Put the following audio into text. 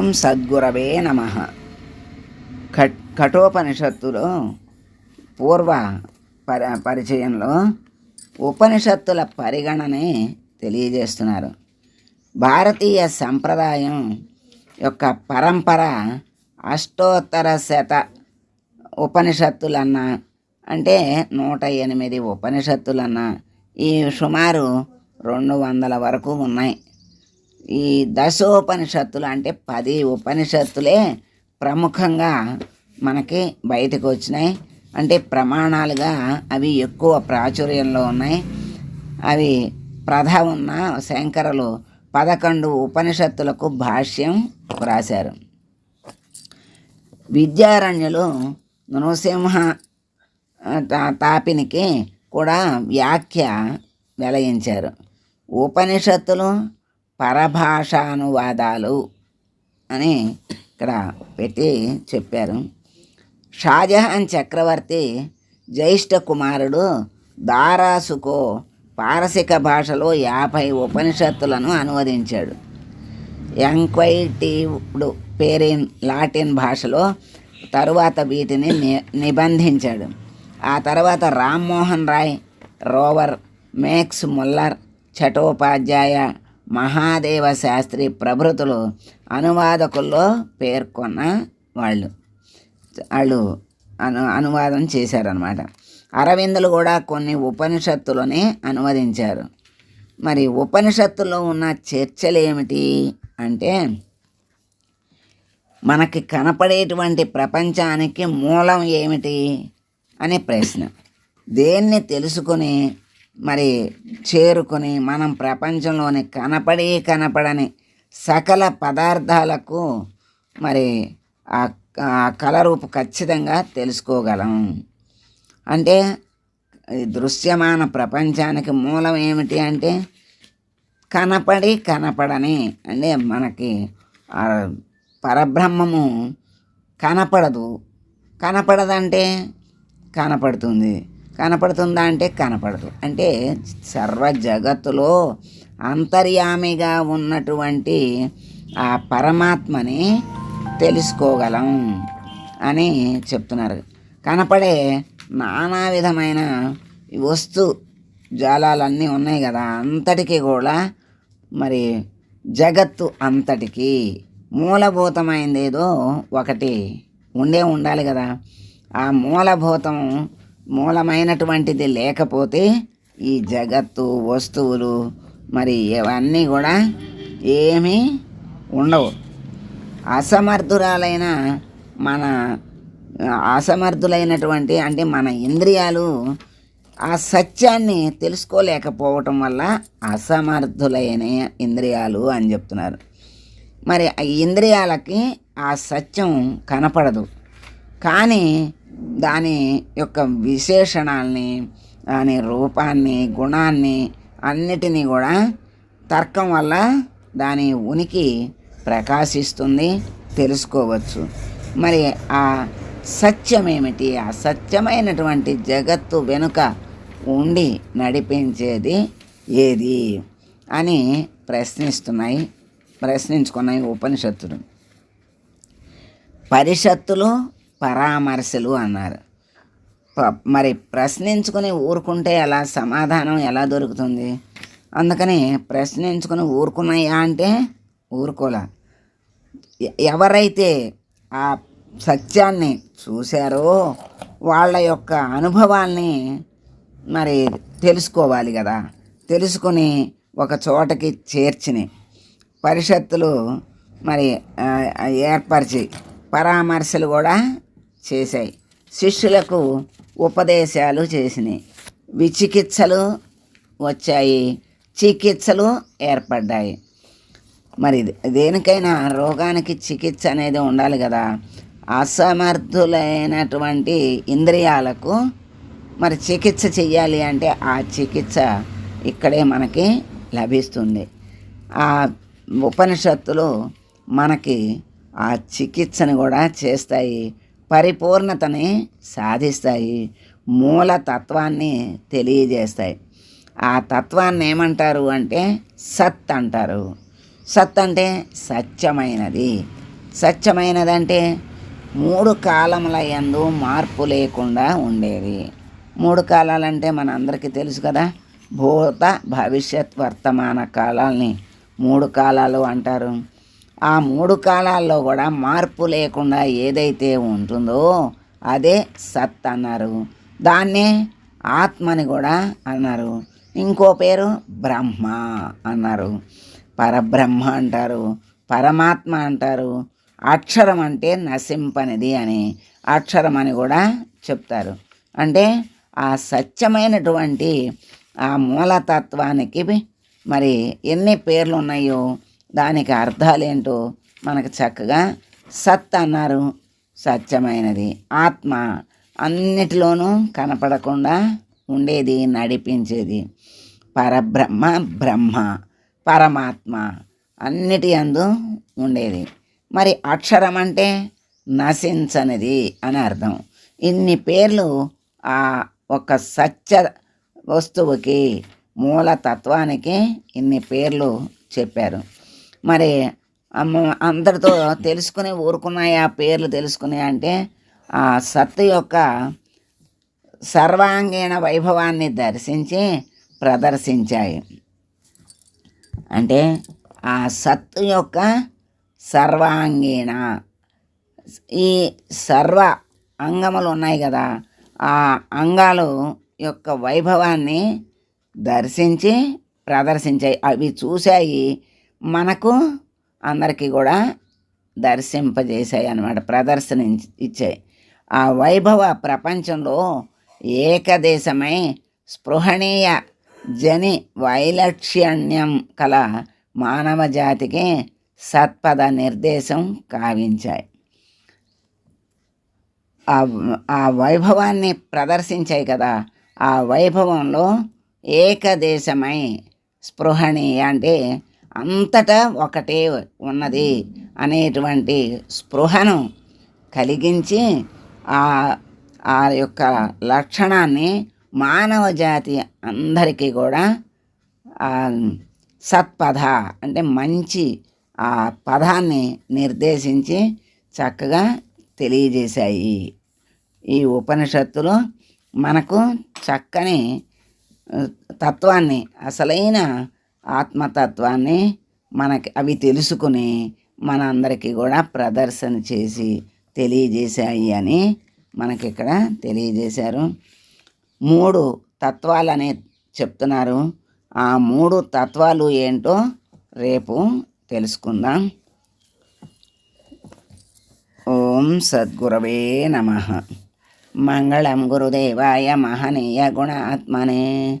ఓం సద్గురవే నమ. కట్ కఠోపనిషత్తులో పూర్వ పరి పరిచయంలో ఉపనిషత్తుల పరిగణనే తెలియజేస్తున్నారు. భారతీయ సంప్రదాయం యొక్క పరంపర అష్టోత్తర శత ఉపనిషత్తులన్నా అంటే నూట ఎనిమిది ఉపనిషత్తులన్నా ఈ సుమారు రెండు వందల వరకు ఉన్నాయి. ఈ దశోపనిషత్తులు అంటే పది ఉపనిషత్తులే ప్రముఖంగా మనకి బయటకు వచ్చినాయి. అంటే ప్రమాణాలుగా అవి ఎక్కువ ప్రాచుర్యంలో ఉన్నాయి. అవి ప్రధ ఉన్న శంకరులు పదకొండు ఉపనిషత్తులకు భాష్యం వ్రాశారు విద్యారణ్యులు నృసింహ తా- తాపినికి కూడా వ్యాఖ్య వెలయించారు. ఉపనిషత్తులు పరభాషానువాదాలు అని ఇక్కడ పెట్టి చెప్పారు. షాజహాన్ చక్రవర్తి జ్యేష్ఠ కుమారుడు దారాసుకో పారసిక భాషలో యాభై ఉపనిషత్తులను అనువదించాడు. ఎంక్వైటివ్డ్ పేరిన్ లాటిన్ భాషలో తరువాత వీటిని ని నిబంధించాడు. ఆ తర్వాత Rammohan Roy Roer Max Muller Chattopadhyaya Mahadeva Sastri ప్రభృతులు అనువాదకుల్లో పేర్కొన్న వాళ్ళు. వాళ్ళు అను అనువాదం చేశారనమాట అరవిందులు కూడా కొన్ని ఉపనిషత్తులని అనువదించారు. మరి ఉపనిషత్తుల్లో ఉన్న చర్చలు ఏమిటి అంటే మనకి కనపడేటువంటి ప్రపంచానికి మూలం ఏమిటి అనే ప్రశ్న. దేన్ని తెలుసుకుని మరి చేరుకొని మనం ప్రపంచంలోని కనపడి కనపడని సకల పదార్థాలకు మరి ఆ ఆ కలరూపు ఖచ్చితంగా తెలుసుకోగలం. అంటే దృశ్యమాన ప్రపంచానికి మూలం ఏమిటి అంటే కనపడి కనపడని అంటే మనకి పరబ్రహ్మము కనపడదు. కనపడదంటే కనపడుతుంది. కనపడుతుందా అంటే కనపడదు. అంటే సర్వ జగత్తులో అంతర్యామిగా ఉన్నటువంటి ఆ పరమాత్మని తెలుసుకోగలం అని చెప్తున్నారు. కనపడే నానా విధమైన వస్తు జాలాలన్నీ ఉన్నాయి కదా అంతటికీ కూడా మరి జగత్తు అంతటికి మూలభూతమైంది ఏదో ఒకటి ఉండే ఉండాలి కదా. ఆ మూలభూతం మూలమైనటువంటిది లేకపోతే ఈ జగత్తు వస్తువులు మరి ఇవన్నీ కూడా ఏమీ ఉండవు. అసమర్థురాలైన మన అసమర్థులైనటువంటి అంటే మన ఇంద్రియాలు ఆ సత్యాన్ని తెలుసుకోలేకపోవటం వల్ల అసమర్థులైన ఇంద్రియాలు అని చెప్తున్నారు. మరి ఇంద్రియాలకి ఆ సత్యం కనపడదు. కానీ దాని యొక్క విశేషణాలని దాని రూపాన్ని గుణాన్ని అన్నిటినీ కూడా తర్కం వల్ల దాని ఉనికి ప్రకాశిస్తుంది. తెలుసుకోవచ్చు. మరి ఆ సత్యం ఏమిటి ఆ సత్యమైనటువంటి జగత్తు వెనుక ఉండి నడిపించేది ఏది అని ప్రశ్నిస్తున్నాయి ప్రశ్నించుకున్నాయి ఉపనిషత్తులు. పరిషత్తులు పరామర్శలు అన్నారు. మరి ప్రశ్నించుకుని ఊరుకుంటే ఎలా సమాధానం ఎలా దొరుకుతుంది? అందుకని ప్రశ్నించుకుని ఊరుకున్నాయా అంటే ఊరుకోలే. ఎ- ఎవరైతే ఆ సత్యాన్ని చూశారో వాళ్ళ యొక్క అనుభవాల్ని మరి తెలుసుకోవాలి కదా. తెలుసుకుని ఒక చోటకి చేర్చిని. పరిషత్తులు మరి ఏర్పరిచి పరామర్శలు కూడా చేశాయి. శిష్యులకు ఉపదేశాలు చేసినాయి విచికిత్సలు వచ్చాయి. చికిత్సలు ఏర్పడ్డాయి. మరి దేనికైనా రోగానికి చికిత్స అనేది ఉండాలి కదా. అసమర్థులైనటువంటి ఇంద్రియాలకు మరి చికిత్స చెయ్యాలి అంటే ఆ చికిత్స ఇక్కడే మనకి లభిస్తుంది. ఆ ఉపనిషత్తులు మనకి ఆ చికిత్సను కూడా చేస్తాయి. పరిపూర్ణతని సాధిస్తాయి. మూల తత్వాన్ని తెలియజేస్తాయి. ఆ తత్వాన్ని ఏమంటారు అంటే సత్ అంటారు. సత్ అంటే సత్యమైనది. సత్యమైనదంటే మూడు కాలముల యందు మార్పు లేకుండా ఉండేది. మూడు కాలాలంటే మన అందరికీ తెలుసు కదా భూత భవిష్యత్ వర్తమాన కాలాల్ని మూడు కాలాలు అంటారు. ఆ మూడు కాలాల్లో కూడా మార్పు లేకుండా ఏదైతే ఉంటుందో అదే సత్ అన్నారు. దాన్నే ఆత్మని కూడా అన్నారు. ఇంకో పేరు బ్రహ్మ అన్నారు. పరబ్రహ్మ అంటారు పరమాత్మ అంటారు అక్షరం అంటే నశింపనిది అని అక్షరం అని కూడా చెప్తారు. అంటే ఆ సత్యమైనటువంటి ఆ మూలతత్వానికి మరి ఎన్ని పేర్లు ఉన్నాయో దానికి అర్థాలేంటో మనకు చక్కగా సత్ అన్నారు. సత్యమైనది. ఆత్మ అన్నిటిలోనూ కనపడకుండా ఉండేది నడిపించేది. పరబ్రహ్మ బ్రహ్మ పరమాత్మ అన్నిటి అందు ఉండేది. మరి అక్షరం అంటే నశించనిది అని అర్థం. ఇన్ని పేర్లు ఆ ఒక సత్య వస్తువుకి మూలతత్వానికి ఇన్ని పేర్లు చెప్పారు. మరి అందరితో తెలుసుకుని ఊరుకున్నాయి ఆ పేర్లు తెలుసుకుని అంటే ఆ సత్తు యొక్క సర్వాంగీణ వైభవాన్ని దర్శించి ప్రదర్శించాయి. అంటే ఆ సత్తు యొక్క సర్వాంగీణ ఈ సర్వ అంగములు ఉన్నాయి కదా ఆ అంగాలు యొక్క వైభవాన్ని దర్శించి ప్రదర్శించాయి. అవి చూశాయి మనకు అందరికీ కూడా దర్శింపజేశాయి అన్నమాట ప్రదర్శన ఇచ్చాయి ఆ వైభవ ప్రపంచంలో ఏకదేశమై స్పృహణీయ జని వైలక్షణ్యం కల మానవ జాతికి సత్పద నిర్దేశం కావించాయి. ఆ వైభవాన్ని ప్రదర్శించాయి కదా ఆ వైభవంలో ఏకదేశమై స్పృహణీయ అంటే అంతటా ఒకటే ఉన్నది అనేటువంటి స్పృహను కలిగించి ఆ ఆ యొక్క లక్షణాన్ని మానవ జాతి అందరికీ కూడా సత్పథ అంటే మంచి ఆ పదాన్ని నిర్దేశించి చక్కగా తెలియజేశాయి. ఈ ఉపనిషత్తులు మనకు చక్కని తత్వాన్ని అసలైన ఆత్మతత్వాన్ని మనకి అవి తెలుసుకుని మనందరికీ కూడా ప్రదర్శన చేసి తెలియజేశాయి అని మనకి ఇక్కడ తెలియజేశారు. మూడు తత్వాలని చెప్తున్నారు. ఆ మూడు తత్వాలు ఏంటో రేపు తెలుసుకుందాం. ఓం సద్గురవే నమ. మంగళం గురుదేవాయ మహనీయ గుణాత్మనే.